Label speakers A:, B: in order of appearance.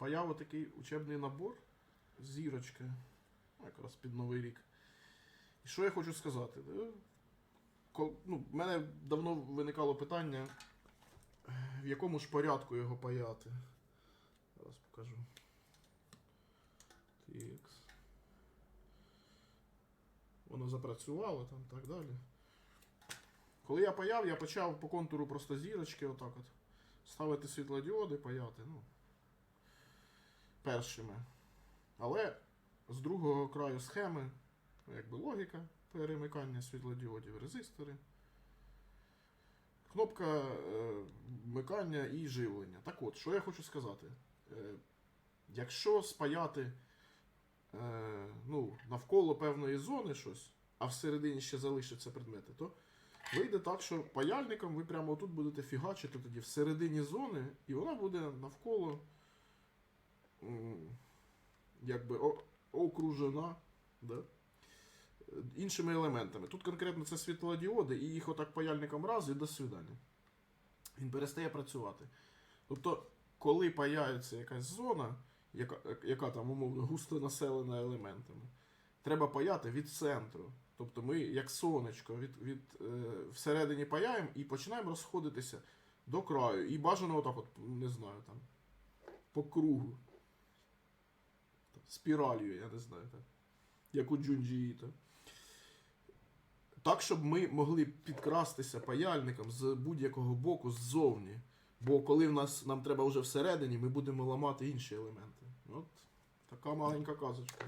A: спаяв отакий учебний набор зірочки. Ну, якраз під Новий рік. І що я хочу сказати? Е, Ну, в мене давно виникало питання, в якому ж порядку його паяти. Зараз покажу. TX. Воно запрацювало там так далі. Коли я паяв, я почав по контуру просто зірочки отак от. Ставити світлодіоди, паяти, ну. Першими. Але з другого краю схеми, якби логіка перемикання світлодіодів, резистори. Кнопка е, вмикання і живлення. Так от, що я хочу сказати. Е, якщо спаяти е, ну, навколо певної зони щось, а всередині ще залишаться предмети, то вийде так, що паяльником ви прямо тут будете фігачити тоді всередині зони, і вона буде навколо якби окружена да, іншими елементами. Тут конкретно це світлодіоди, і їх отак паяльником раз і до свидання. Він перестає працювати. Тобто, коли паяється якась зона, яка, яка там умовно густо населена елементами, треба паяти від центру. Тобто ми, як сонечко, від, від, е, всередині паяємо і починаємо розходитися до краю. І бажано отак, от, не знаю, там, по кругу. Спіралью, я не знаю, так. Як у Джунджі Іто. Так, щоб ми могли підкрастися паяльником з будь-якого боку ззовні. Бо коли в нас нам треба вже всередині, ми будемо ламати інші елементи. От така маленька казочка.